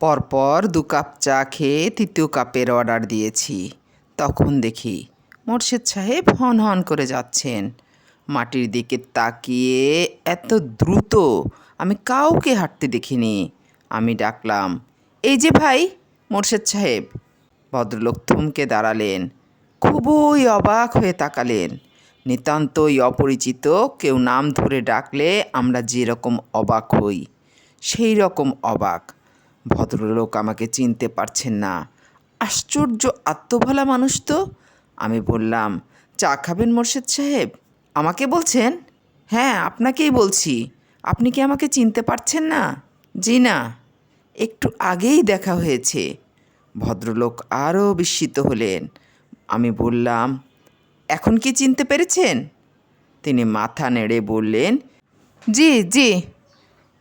পরপর দু কাপ চা খেয়ে তৃতীয় কাপের অর্ডার দিয়েছি। তখন দেখি মোর্শেদ সাহেব হন হন করে যাচ্ছেন। মাটির দিকে তাকিয়ে এত দ্রুত আমি কাউকে হাঁটতে দেখিনি। আমি ডাকলাম, এই যে ভাই, মোর্শেদ সাহেব। ভদ্রলোক থমকে দাঁড়ালেন, খুবই অবাক হয়ে তাকালেন। নিতান্তই অপরিচিত, কেউ নাম ধরে ডাকলে আমরা যেরকম অবাক হই সেই রকম অবাক। ভদ্রলোক আমাকে চিনতে পারছেন না। আশ্চর্য আত্মভালা মানুষ তো? আমি বললাম, চা খাবেন মোর্শেদ সাহেব? আমাকে বলছেন? হ্যাঁ আপনাকেই বলছি। আপনি কি আমাকে চিনতে পারছেন না? জি না। একটু আগেই দেখা হয়েছে। ভদ্রলোক আরও বিস্মিত হলেন। আমি বললাম, এখন কি চিনতে পেরেছেন? তিনি মাথা নেড়ে বললেন, জি জি।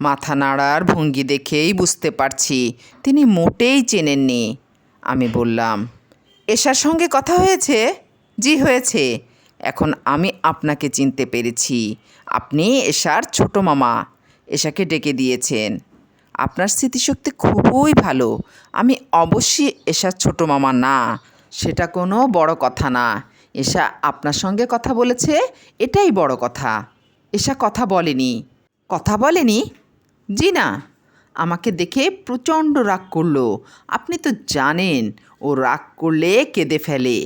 মাথা নাড়ার ভঙ্গি দেখেই বুঝতে পারছি তিনি মোটেই চেনেননি। আমি বললাম, এশার সঙ্গে কথা হয়েছে? জি, হয়েছে। এখন আমি আপনাকে চিনতে পেরেছি। আপনি এশার ছোট মামা। এশাকে ডেকে দিয়েছেন। আপনার স্মৃতিশক্তি খুবই ভালো। আমি অবশ্যই এশার ছোট মামা না। সেটা কোনো বড় কথা না। এশা আপনার সঙ্গে কথা বলেছে, এটাই বড় কথা। এশা কথা বলেনি। কথা বলেনি? জি না, আমাকে দেখে প্রচণ্ড রাগ করল। আপনি তো জানেন, ও রাগ করলে কেঁদে ফেলে।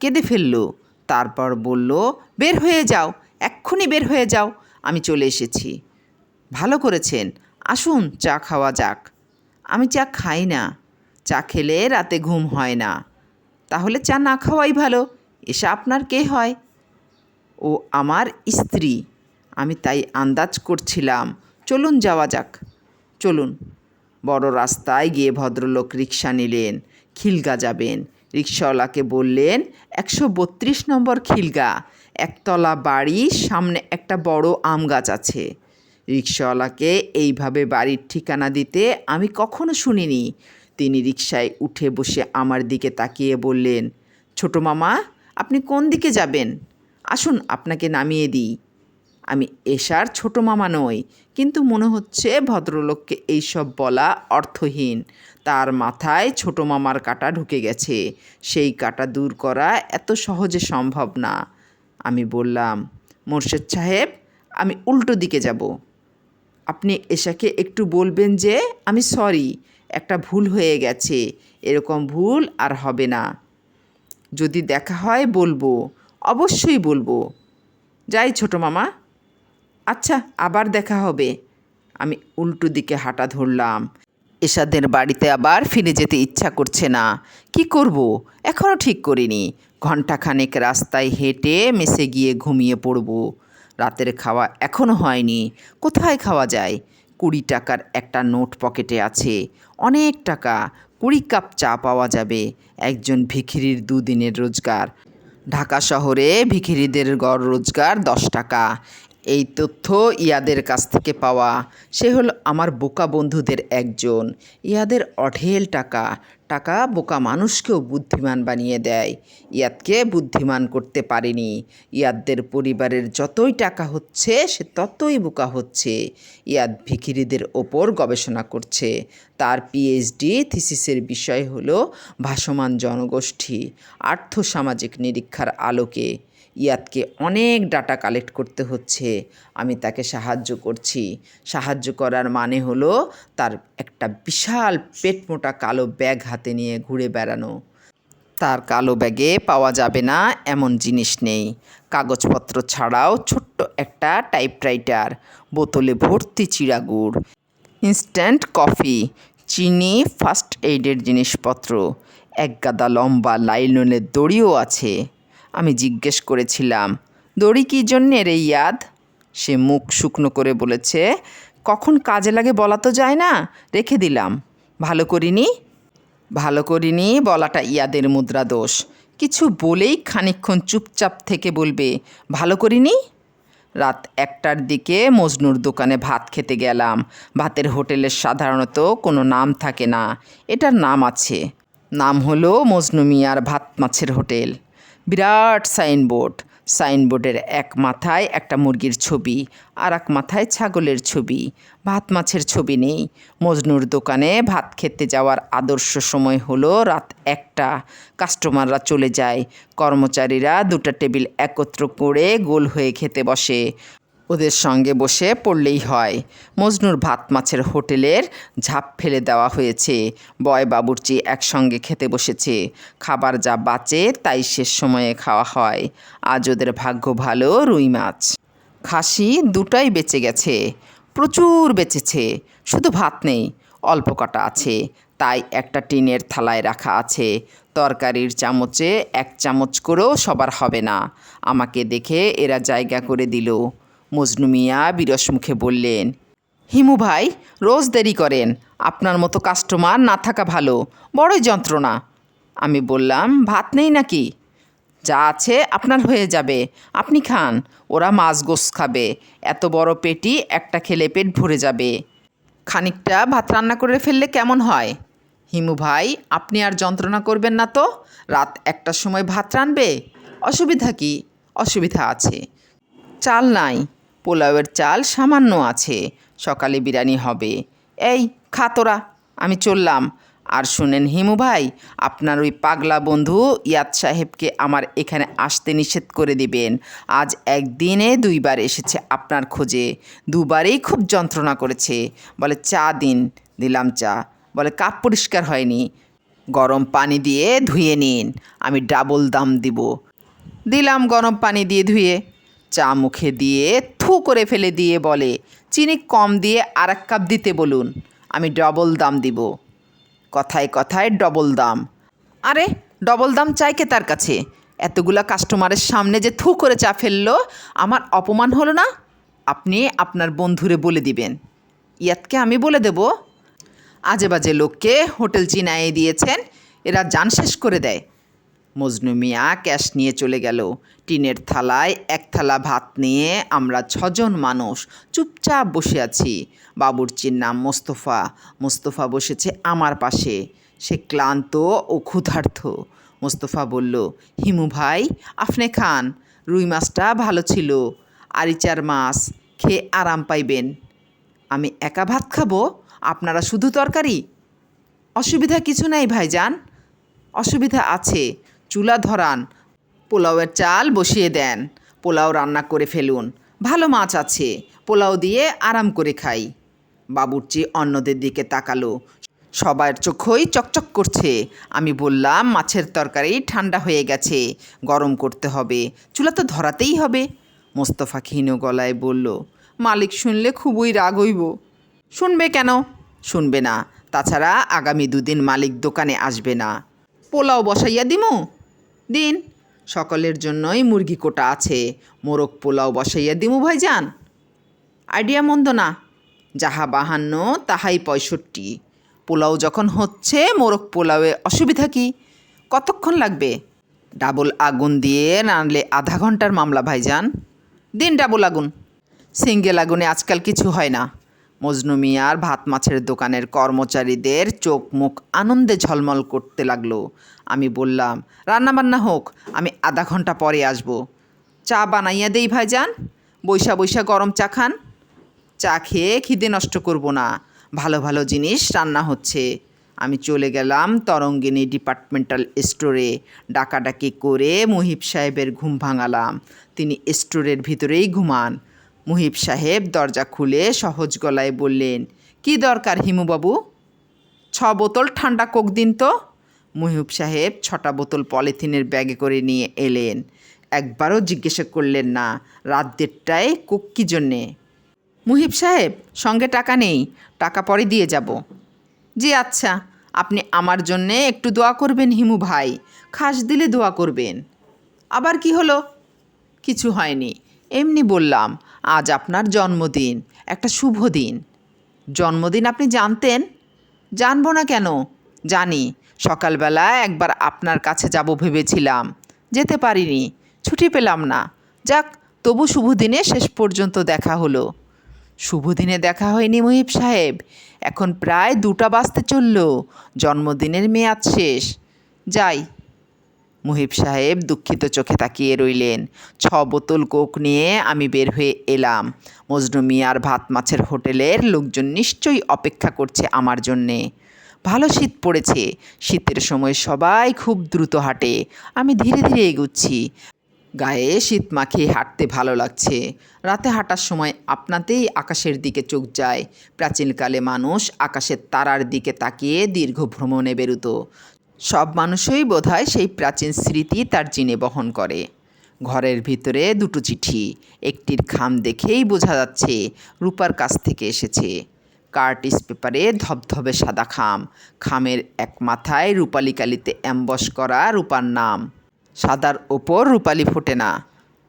কেঁদে ফেলল, তারপর বলল, বের হয়ে যাও, এক্ষুনি বের হয়ে যাও, আমি চলে এসেছি। ভালো করেছেন, আসুন, চা খাওয়া যাক। আমি চা খাই না, চা খেলে রাতে ঘুম হয় না। তাহলে চা না খাওয়াই ভালো, এসা আপনার কে হয়? ও আমার স্ত্রী, আমি তাই আন্দাজ করছিলাম চলুন যাওয়া যাক। চলুন। বড় রাস্তায় গিয়ে ভদ্রলোক রিক্সা নিলেন, খিলগা যাবেন। রিক্সাওয়ালাকে বললেন, একশো বত্রিশ নম্বর খিলগা, একতলা বাড়ি, সামনে একটা বড় আম গাছ আছে। রিক্সাওয়ালাকে এইভাবে বাড়ির ঠিকানা দিতে আমি কখনো শুনিনি। তিনি রিক্সায় উঠে বসে আমার দিকে তাকিয়ে বললেন, ছোটো মামা, আপনি কোন দিকে যাবেন? আসুন আপনাকে নামিয়ে দিই। আমি এশার ছোট মামা নই, কিন্তু মনে হচ্ছে ভদ্রলোককে এইসব বলা অর্থহীন। তার মাথায় ছোট মামার কাটা ঢুকে গেছে। সেই কাটা দূর করা এত সহজে সম্ভব না। আমি বললাম, মোর্শেদ সাহেব, আমি উল্টো দিকে যাব। আপনি এশাকে একটু বলবেন যে, আমি সরি, একটা ভুল হয়ে গেছে, এরকম ভুল আর হবে না। যদি দেখা হয় বলব, অবশ্যই বলব। যাই ছোটো মামা। আচ্ছা আবার দেখা হবে। আমি উল্টো দিকে হাঁটা ধরলাম। এসাদের বাড়িতে আবার ফিরে যেতে ইচ্ছা করছে না। কি করব? এখনও ঠিক করিনি। ঘণ্টাখানেক রাস্তায় হেঁটে মেসে গিয়ে ঘুমিয়ে পড়ব। রাতের খাওয়া এখনও হয়নি। কোথায় খাওয়া যায়? কুড়ি টাকার একটা নোট পকেটে আছে। অনেক টাকা। কুড়ি কাপ চা পাওয়া যাবে। একজন ভিখিরির দুদিনের রোজগার। ঢাকা শহরে ভিখিরিদের গড় রোজগার দশ টাকা। এই তথ্য ইয়াদের কাছ থেকে পাওয়া। সে হলো আমার বোকা বন্ধুদের একজন। ইয়াদের অঢেল টাকা। টাকা বোকা মানুষকেও বুদ্ধিমান বানিয়ে দেয়। ইয়াদকে বুদ্ধিমান করতে পারেনি। ইয়াদদের পরিবারের যতই টাকা হচ্ছে, সে ততই বোকা হচ্ছে। ইয়াদ ভিখিরিদের ওপর গবেষণা করছে। তার পিএইচডি থিসিসের বিষয় হলো ভাসমান জনগোষ্ঠী, আর্থসামাজিক নিরীক্ষার আলোকে। ইয়াদকে অনেক ডাটা কালেক্ট করতে হচ্ছে। আমি তাকে সাহায্য করছি। সাহায্য করার মানে হলো তার একটা বিশাল পেটমোটা কালো ব্যাগ হাতে নিয়ে ঘুরে বেড়ানো। তার কালো ব্যাগে পাওয়া যাবে না এমন জিনিস নেই। কাগজপত্র ছাড়াও ছোট্ট একটা টাইপরাইটার, বোতলে ভর্তি চিড়াগুড়, ইনস্ট্যান্ট কফি, চিনি, ফার্স্ট এইডের জিনিসপত্র, এক গাদা লম্বা লাইলনের দড়িও আছে। আমি জিজ্ঞেস করেছিলাম, দড়ি কী জন্যে রে ইয়াদ? সে মুখ শুকনো করে বলেছে, কখন কাজে লাগে বলা তো যায় না, রেখে দিলাম। ভালো করিনি? ভালো করিনি বলাটা ইয়াদের মুদ্রা দোষ। কিছু বলেই খানিকক্ষণ চুপচাপ থেকে বলবে, ভালো করিনি? রাত একটার দিকে মজনুর দোকানে ভাত খেতে গেলাম। ভাতের হোটেলের সাধারণত কোনো নাম থাকে না, এটার নাম আছে। নাম হলো মজনু মিয়ার ভাত মাছের হোটেল। বিরাট সাইনবোর্ড। সাইনবোর্ডের এক মাথায় একটা মুরগির ছবি, আর এক মাথায় ছাগলের ছবি। ভাত মাছের ছবি নেই। মজনুর দোকানে ভাত খেতে যাওয়ার আদর্শ সময় হলো রাত একটা। কাস্টমাররা চলে যায়। কর্মচারীরা দুটা টেবিল একত্র করে গোল হয়ে খেতে বসে। ওদের সঙ্গে বসে পড়লেই হয়। মজনুর ভাত মাছের হোটেলের ঝাঁপ ফেলে দেওয়া হয়েছে। বয় বাবুর্চি একসঙ্গে খেতে বসেছে। খাবার যা বাঁচে তাই শেষ সময়ে খাওয়া হয়। আজ ওদের ভাগ্য ভালো রুই মাছ। খাসি দুটাই বেঁচে গেছে। প্রচুর বেঁচেছে। শুধু ভাত নেই, অল্প কটা আছে। তাই একটা টিনের থালায় রাখা আছে। তরকারির চামচে এক চামচ করেও সবার হবে না। আমাকে দেখে এরা জায়গা করে দিল। মজনু মিয়া বিরস মুখে বললেন, হিমু ভাই, রোজ দেরি করেন। আপনার মতো কাস্টমার না থাকা ভালো। বড়ই যন্ত্রণা। আমি বললাম, ভাত নেই নাকি? যা আছে আপনার হয়ে যাবে। আপনি খান। ওরা মাছ গোস খাবে। এত বড় পেটি একটা খেলে পেট ভরে যাবে। খানিকটা ভাত রান্না করে ফেললে কেমন হয়? হিমু ভাই, আপনি আর যন্ত্রণা করবেন না তো? রাত একটার সময় ভাত রানবে? অসুবিধা কি? অসুবিধা আছে। চাল নাই। পোলাওয়ের চাল সামান্য আছে, সকালে বিরিয়ানি হবে। এই, খা তোরা, আমি চললাম। আর শুনেন হিমু ভাই, আপনার ওই পাগলা বন্ধু ইয়াদ সাহেবকে আমার এখানে আসতে নিষেধ করে দিবেন। আজ একদিনে দুইবার এসেছে আপনার খোঁজে। দুবারেই খুব যন্ত্রণা করেছে। বলে, চা দিন। দিলাম চা। বলে, কাপ পরিষ্কার হয়নি। গরম পানি দিয়ে ধুয়ে নিন। আমি ডাবল দাম দিব। দিলাম গরম পানি দিয়ে ধুয়ে। চা মুখে দিয়ে থু করে ফেলে দিয়ে বলে, চিনি কম দিয়ে আর এক কাপ দিতে বলুন, আমি ডবল দাম দিব। কথায় কথায় ডবল দাম। আরে, ডবল দাম চাই কে তার কাছে? এতগুলা কাস্টমারের সামনে যে থু করে চা ফেলল, আমার অপমান হলো না? আপনি আপনার বন্ধুরে বলে দিবেন। ইয়াতকে আমি বলে দেব। আজে বাজে লোককে হোটেল চিনায়ে দিয়েছেন, এরা যান শেষ করে দেয়। মজনু মিয়া ক্যাশ নিয়ে চলে গেল। টিনের থালায় এক থালা ভাত নিয়ে আমরা ছজন মানুষ চুপচাপ বসে আছি। বাবুর্চির নাম মোস্তফা। মোস্তফা বসেছে আমার পাশে। সে ক্লান্ত ও ক্ষুধার্ত। মোস্তফা বলল, হিমু ভাই, আপনি খান। রুই মাছটা ভালো ছিল। আরিচার মাছ খেয়ে আরাম পাইবেন। আমি একা ভাত খাব? আপনারা শুধু তরকারি? অসুবিধা কিছু নাই ভাইজান। অসুবিধা আছে। চুলা ধরান। পোলাওয়ের চাল বসিয়ে দেন। পোলাও রান্না করে ফেলুন। ভালো মাছ আছে। পোলাও দিয়ে আরাম করে খাই। বাবুর্চি অন্যদের দিকে তাকালো। সবার চোখই চকচক করছে। আমি বললাম, মাছের তরকারি ঠান্ডা হয়ে গেছে। গরম করতে হবে। চুলা তো ধরাতেই হবে। মোস্তফা ক্ষীণ গলায় বলল, মালিক শুনলে খুবই রাগ হইব। শুনবে কেন? শুনবে না। তাছাড়া আগামী দুদিন মালিক দোকানে আসবে না। পোলাও বসাইয়া দিমু? দিন, সকলের জন্যই মুরগি কোটা আছে, মোরগ পোলাও বসাইয়া দিমু ভাইজান। আইডিয়া মন্দ না, যাহা বাহান্ন তাহাই পঁয়ষট্টি। পোলাও যখন হচ্ছে, মোরগ পোলাওয়ে অসুবিধা কি? কতক্ষণ লাগবে? ডাবল আগুন দিয়ে রানলে আধা ঘণ্টার মামলা ভাইজান। দিন ডাবল আগুন। সিঙ্গেল আগুনে আজকাল কিছু হয় না। মজনু মিয়ার ভাত মাছের দোকানের কর্মচারীদের চোখ মুখ আনন্দে ঝলমল করতে লাগল। আমি বললাম, রান্নাবান্না হোক, আমি আধা ঘণ্টা পরে আসব। চা বানাইয়া দেই ভাইজান, বৈশা বৈশা গরম চা খান। চা খেয়ে খিদে নষ্ট করব না, ভালো ভালো জিনিস রান্না হচ্ছে। আমি চলে গেলাম তরঙ্গিনী ডিপার্টমেন্টাল স্টোরে, ডাকাডাকি করে মুহিব সাহেবের ঘুম ভাঙালাম। তিনি স্টোরের ভিতরেই ঘুমান। মুহিব সাহেব দরজা খুলে সহজ গলায় বললেন, কি দরকার হিমুবাবু? ছ বোতল ঠান্ডা কোক দিন তো? মুহিব সাহেব ছটা বোতল পলিথিনের ব্যাগে করে নিয়ে এলেন। একবারও জিজ্ঞাসা করলেন না, রাত দেড়টায় কোক কী জন্যে? মুহিব সাহেব, সঙ্গে টাকা নেই, টাকা পরে দিয়ে যাব। জি আচ্ছা আপনি আমার জন্যে একটু দোয়া করবেন হিমু ভাই, খাস দিলে দোয়া করবেন। আবার কি হলো? কিছু হয়নি। এমনি বললাম, আজ আপনার জন্মদিন, একটা শুভ দিন। জন্মদিন আপনি জানতেন? জানব না কেন? জানি সকালবেলা একবার আপনার কাছে যাব ভেবেছিলাম, যেতে পারিনি, ছুটি পেলাম না। যাক, তবু শুভ দিনে শেষ পর্যন্ত দেখা হলো। শুভ দিনে দেখা হয়নি মুহিব সাহেব, এখন প্রায় দুটা বাজতে চলল, জন্মদিনের মেয়াদ শেষ। যাই মুহিব সাহেব দুঃখিত চোখে তাকিয়ে রইলেন। ছ বোতল কোক নিয়ে আমি বের হয়ে এলাম। মজনু মিয়ার ভাত মাছের হোটেলের লোকজন নিশ্চয়ই অপেক্ষা করছে আমার জন্যে। ভালো শীত পড়েছে। শীতের সময় সবাই খুব দ্রুত হাঁটে। আমি ধীরে ধীরে এগুচ্ছি। গায়ে শীত মাখিয়ে হাঁটতে ভালো লাগছে। রাতে হাঁটার সময় আপনাতেই আকাশের দিকে চোখ যায়। প্রাচীনকালে মানুষ আকাশের তারার দিকে তাকিয়ে দীর্ঘ ভ্রমণে বেরুতো। সব মানুষই বোধহয় সেই প্রাচীন স্মৃতি তার জিনে বহন করে। ঘরের ভিতরে দুটো চিঠি, একটির খাম দেখেই বোঝা যাচ্ছে রূপার কাছ থেকে এসেছে। কার্টিস পেপারে ধবধবে সাদা খাম, খামের এক মাথায় রূপালি কালিতে অ্যাম্বস করা রূপার নাম। সাদার ওপর রূপালি ফোটে না।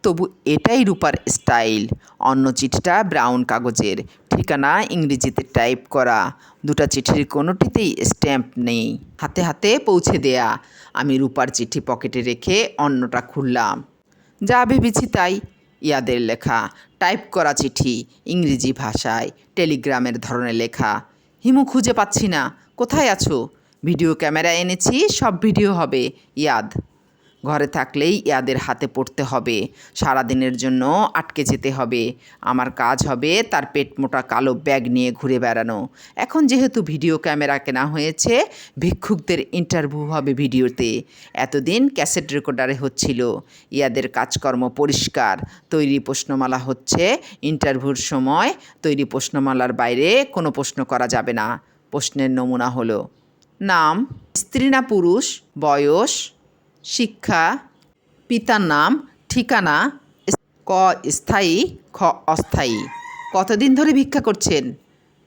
তবু এটাই রূপার স্টাইল। অন্য চিঠিটা ব্রাউন কাগজের। ঠিকানা ইংরেজিতে টাইপ করা। দুটা চিঠির কোনোটিতেই স্ট্যাম্প নেই। হাতে হাতে পৌঁছে দেয়া। আমি রূপার চিঠি পকেটে রেখে অন্যটা খুললাম। যা ভেবেছি তাই। ইয়াদের লেখা। টাইপ করা চিঠি ইংরেজি ভাষায়। টেলিগ্রামের ধরনে লেখা। হিমু খুঁজে পাচ্ছি না। কোথায় আছো? ভিডিও ক্যামেরা এনেছি, সব ভিডিও হবে। ইয়াদ। ঘরে থাকলেই ইয়াদের হাতে পড়তে হবে। সারাদিনের জন্য আটকে যেতে হবে। আমার কাজ হবে তার পেট মোটা কালো ব্যাগ নিয়ে ঘুরে বেড়ানো। এখন যেহেতু ভিডিও ক্যামেরা কেনা হয়েছে, ভিক্ষুকদের ইন্টারভিউ হবে ভিডিওতে। এতদিন ক্যাসেট রেকর্ডারে হচ্ছিল। ইয়াদের কাজকর্ম পরিষ্কার। তৈরি প্রশ্নমালা হচ্ছে ইন্টারভিউর সময় তৈরি প্রশ্নমালার বাইরে কোনো প্রশ্ন করা যাবে না। প্রশ্নের নমুনা হলো, নাম, স্ত্রী না পুরুষ, বয়স শিক্ষা, পিতার নাম, ঠিকানা, ক স্থায়ী, খ অস্থায়ী। কতদিন ধরে ভিক্ষা করছেন?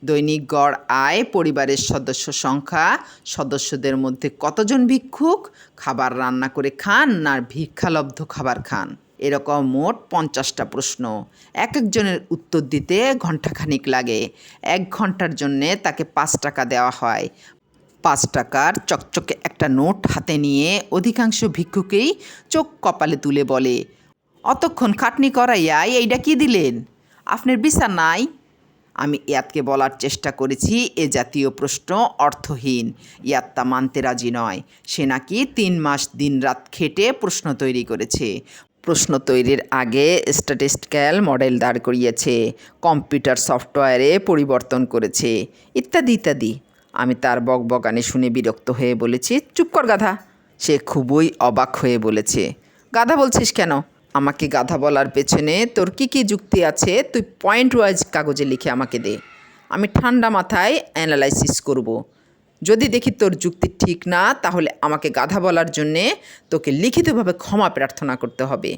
দৈনিক গড় আয়, পরিবারের সদস্য সংখ্যা, সদস্যদের মধ্যে কতজন ভিক্ষুক? খাবার রান্না করে খান না ভিক্ষালব্ধ খাবার খান? এরকম মোট পঞ্চাশটা প্রশ্ন। এক একজনের উত্তর দিতে ঘন্টাখানিক লাগে। এক ঘণ্টার জন্যে তাকে পাঁচ টাকা দেওয়া হয়। পাঁচ টাকার চকচকে একটা নোট হাতে নিয়ে অধিকাংশ ভিক্ষুকেই চোখ কপালে তুলে বলে, অতক্ষণ খাটনি করাইয়াই এইটা কি দিলেন? আপনার বিচার নাই? আমি ইয়াদকে বলার চেষ্টা করেছি, এ জাতীয় প্রশ্ন অর্থহীন ইয়াদ তা মানতে রাজি নয়। সে নাকি তিন মাস দিনরাত খেটে প্রশ্ন তৈরি করেছে। প্রশ্ন তৈরির আগে স্ট্যাটিস্টিক্যাল মডেল দাঁড় করিয়েছে, কম্পিউটার সফটওয়্যারে পরিবর্তন করেছে, ইত্যাদি ইত্যাদি। আমি তার বকবকানি শুনে বিরক্ত হয়ে বলেছি, চুপ কর গাধা। সে খুবই অবাক হয়ে বলেছে, গাধা বলছিস কেন? আমাকে গাধা বলার পেছনে তোর কী কী যুক্তি আছে? তুই পয়েন্ট ওয়াইজ কাগজে লিখে আমাকে দে। আমি ঠান্ডা মাথায় অ্যানালাইসিস করব। যদি দেখি তোর যুক্তি ঠিক না, তাহলে আমাকে গাধা বলার জন্যে তোকে লিখিতভাবে ক্ষমা প্রার্থনা করতে হবে।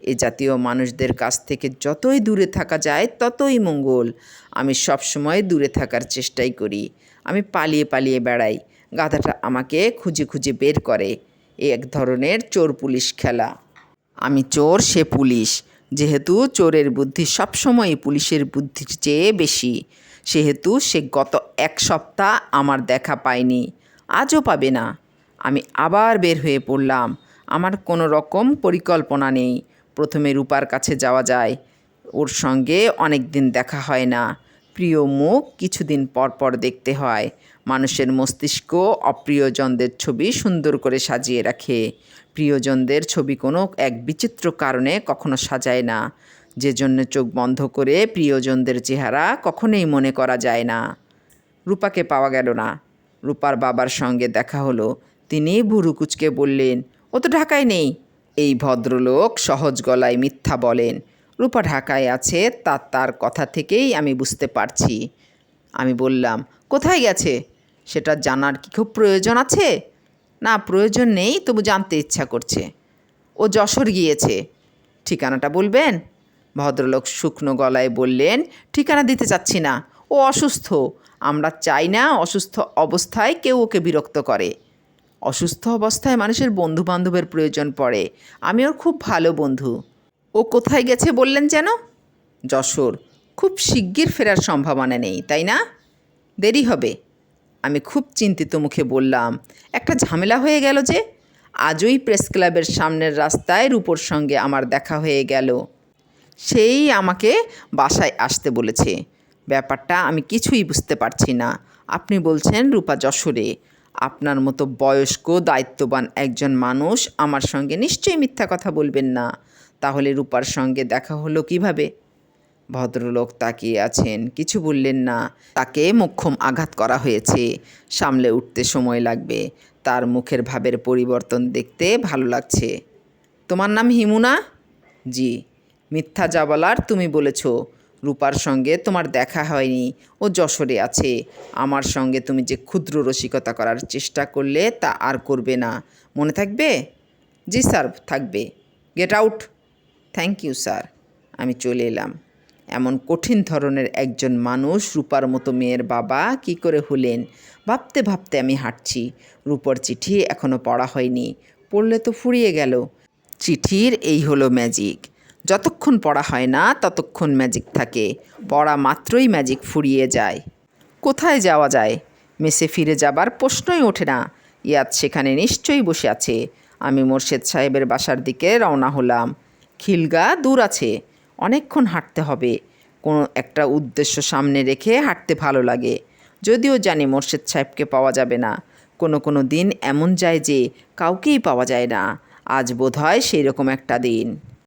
এ জাতীয় মানুষদের কাছ থেকে যতই দূরে থাকা যায়, ততই মঙ্গল। আমি সবসময় দূরে থাকার চেষ্টাই করি। আমি পালিয়ে পালিয়ে বেড়াই। গাধাটা আমাকে খুঁজে খুঁজে বের করে। এক ধরনের চোর পুলিশ খেলা। আমি চোর, সে পুলিশ। যেহেতু চোরের বুদ্ধি সবসময় পুলিশের বুদ্ধির চেয়ে বেশি, সেহেতু সে গত এক সপ্তাহ আমার দেখা পায়নি। আজও পাবে না। আমি আবার বের হয়ে পড়লাম। আমার কোনো রকম পরিকল্পনা নেই। প্রথমে রূপার কাছে যাওয়া যায়। ওর সঙ্গে অনেক দিন দেখা হয় না। প্রিয় মুখ কিছুদিন পর পর দেখতে হয়। মানুষের মস্তিষ্ক অপ্রিয়জনদের ছবি সুন্দর করে সাজিয়ে রাখে। প্রিয়জনদের ছবি কোনো এক বিচিত্র কারণে কখনো সাজায় না। যে জন্য চোখ বন্ধ করে প্রিয়জনদের চেহারা কখনোই মনে করা যায় না। রূপাকে পাওয়া গেল না। রূপার বাবার সঙ্গে দেখা হলো। তিনি ভুরু কুচকে বললেন, ও তো ঢাকায় নেই। এই ভদ্রলোক সহজ গলায় মিথ্যা বলেন। রূপা ঢাকায় আছে, তা তার কথা থেকেই আমি বুঝতে পারছি। আমি বললাম, কোথায় গেছে? সেটা জানার কি খুব প্রয়োজন আছে? না, প্রয়োজন নেই, তবু জানতে ইচ্ছা করছে। ও যশোর গিয়েছে। ঠিকানাটা বলবেন? ভদ্রলোক শুকনো গলায় বললেন, ঠিকানা দিতে চাচ্ছি না। ও অসুস্থ। আমরা চাই না অসুস্থ অবস্থায় কেউ ওকে বিরক্ত করে। অসুস্থ অবস্থায় মানুষের বন্ধু বান্ধবের প্রয়োজন পড়ে। আমি ওর খুব ভালো বন্ধু। ও কোথায় গেছে বললেন যেন? যশোর। খুব শিগগির ফেরার সম্ভাবনা নেই, তাই না? দেরি হবে। আমি খুব চিন্তিত মুখে বললাম, একটা ঝামেলা হয়ে গেল যে, আজই প্রেস ক্লাবের সামনের রাস্তায় রূপোর সঙ্গে আমার দেখা হয়ে গেল। সেই আমাকে বাসায় আসতে বলেছে। ব্যাপারটা আমি কিছুই বুঝতে পারছি না। আপনি বলছেন রূপা যশোরে। আপনার মতো বয়স্ক, দায়িত্ববান একজন মানুষ আমার সঙ্গে নিশ্চয়ই মিথ্যা কথা বলবেন না। তাহলে রূপার সঙ্গে দেখা হলো কীভাবে? ভদ্রলোক তাকিয়ে আছেন, কিছু বললেন না। তাকে মোক্ষম আঘাত করা হয়েছে। সামলে উঠতে সময় লাগবে। তার মুখের ভাবের পরিবর্তন দেখতে ভালো লাগছে। তোমার নাম হিমুনা? জি। মিথ্যা যা বলার তুমি বলেছ। রূপার সঙ্গে তোমার দেখা হয়নি। ও যশোরে আছে। আমার সঙ্গে তুমি যে ক্ষুদ্র রসিকতা করার চেষ্টা করলে তা আর করবে না। মনে থাকবে? জি স্যার, থাকবে। Get out. Thank you sir আমি চলে এলাম। এমন কঠিন ধরনের একজন মানুষ রূপার মতো মেয়ের বাবা কি করে হলেন? ভাবতে ভাবতে আমি হাঁটছি। রূপর চিঠি এখনও পড়া হয়নি। পড়লে তো ফুরিয়ে গেল। চিঠির এই হলো ম্যাজিক যতক্ষণ পড়া হয় না, ততক্ষণ ম্যাজিক থাকে। পড়া মাত্রই ম্যাজিক ফুরিয়ে যায়। কোথায় যাওয়া যায়? মেসে ফিরে যাবার প্রশ্নই ওঠে না। ইয়াদ সেখানে নিশ্চয়ই বসে আছে। আমি মোর্শেদ সাহেবের বাসার দিকে রওনা হলাম। খিলগা দূর আছে, অনেকক্ষণ হাঁটতে হবে। কোনো একটা উদ্দেশ্য সামনে রেখে হাঁটতে ভালো লাগে। যদিও জানি মোর্শেদ সাহেবকে পাওয়া যাবে না। কোনো কোনো দিন এমন যায় যে কাউকেই পাওয়া যায় না। আজ বোধ হয় সেই রকম একটা দিন।